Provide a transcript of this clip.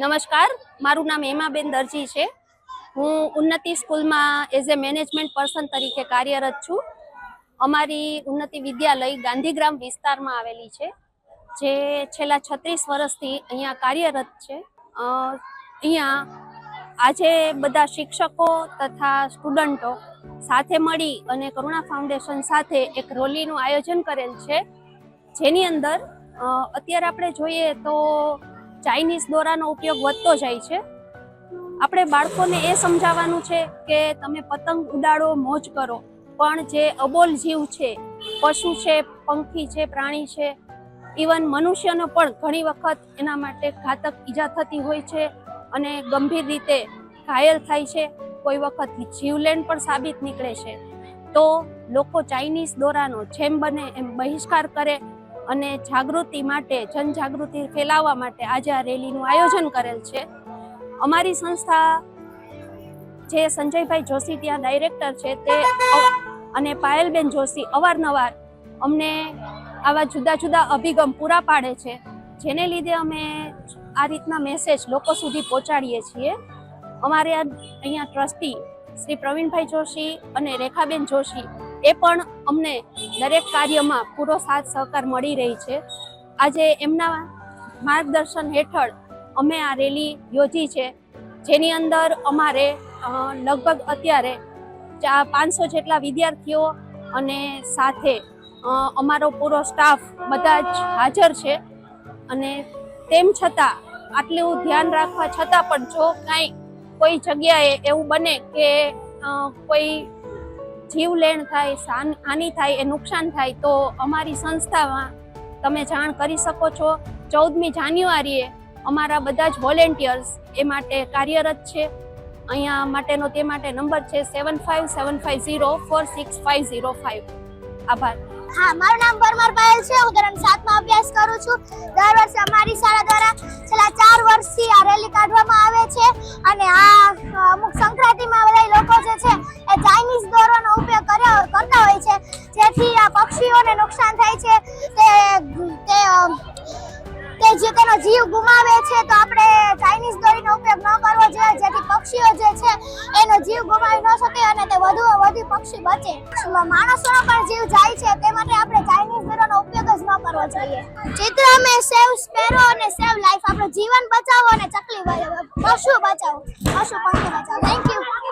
નમસ્કાર, મારું નામ હેમાબેન દરજી છે. હું ઉન્નતિ સ્કૂલમાં એઝ એ મેનેજમેન્ટ પર્સન તરીકે કાર્યરત છું. અમારી ઉન્નતિ વિદ્યાલય ગાંધીગ્રામ વિસ્તારમાં આવેલી છે, જે છેલ્લા છત્રીસ વર્ષથી અહીંયા કાર્યરત છે. અહીંયા આજે બધા શિક્ષકો તથા સ્ટુડન્ટો સાથે મળી અને કરુણા ફાઉન્ડેશન સાથે એક રોલીનું આયોજન કરેલ છે. જેની અંદર અત્યારે આપણે જોઈએ તો ચાઇનીઝ દોરાનો ઉપયોગ વધતો જાય છે. આપણે બાળકોને એ સમજાવવાનું છે કે તમે પતંગ ઉડાડો, મોજ કરો. પણ જે અબોલ જીવ છે, પશુ છે, પંખી છે, પ્રાણી છે ઇવન મનુષ્યનો પણ ઘણી વખત એના માટે ઘાતક ઈજા થતી હોય છે અને ગંભીર રીતે ઘાયલ થાય છે. કોઈ વખત જીવલેણ પણ સાબિત નીકળે છે. તો લોકો ચાઇનીઝ દોરાનો જેમ બને એમ બહિષ્કાર કરે અને જાગૃતિ માટે, જનજાગૃતિ ફેલાવવા માટે આજે આ રેલીનું આયોજન કરેલ છે. અમારી સંસ્થા જે સંજયભાઈ જોશી ત્યાં ડાયરેક્ટર છે તે અને પાયલબેન જોશી અવારનવાર અમને આવા જુદા જુદા અભિગમ પૂરા પાડે છે, જેને લીધે અમે આ રીતના મેસેજ લોકો સુધી પહોંચાડીએ છીએ. અમારે અહીંયા ટ્રસ્ટી શ્રી પ્રવીણભાઈ જોશી અને રેખાબેન જોશી એ પણ અમને દરેક કાર્યમાં પૂરો સાથ સહકાર મળી રહી છે. આજે એમના માર્ગદર્શન હેઠળ અમે આ રેલી યોજી છે, જેની અંદર અમારે લગભગ અત્યારે ચા પાંચસો જેટલા વિદ્યાર્થીઓ અને સાથે અમારો પૂરો સ્ટાફ બધા જ હાજર છે. અને તેમ છતાં, આટલું ધ્યાન રાખવા છતાં પણ જો કાંઈ કોઈ જગ્યાએ એવું બને કે કોઈ જીવલેણ થાય હાનિ થાય, એ નુકસાન થાય, તો અમારી સંસ્થામાં તમે જાણ કરી શકો છો. ચૌદમી જાન્યુઆરીએ અમારા બધા જ વોલેન્ટિયર્સ એ માટે કાર્યરત છે. અહીંયા માટેનો તે માટે નંબર છે seven five seven five zero four six five zero five આભાર. હા, મારું નામ પરમાર પાયલ છે. હું ધોરણ સાતમાં અભ્યાસ કરું છું. દર વર્ષે લોકો જે છે એ ચાઇનીઝ દોરોનો ઉપયોગ કર્યો કરતા હોય છે. જેથી આ પક્ષીઓને નુકસાન થાય છે. તે તે તે જે તેનો જીવ ગુમાવે છે, તો આપણે ચાઇનીઝ દોરીનો ઉપયોગ ન કરવો જોઈએ. જેથી પક્ષીઓ જે છે, એનો જીવ ગુમાવી ન શકે અને તે વધુ વધુ પક્ષી બચે. માણસોનો પણ જીવ જાય છે. તે માટે આપણે ચાઇનીઝ દોરાનો ઉપયોગ જ ન કરવો જોઈએ. ચિત્ર અમે સેવ સ્પેરો અને સેવ લાઈફ. આપણું જીવન બચાવો અને ચકલી પશુ બચાવો. પશુ પંખી બચાવો. થેન્ક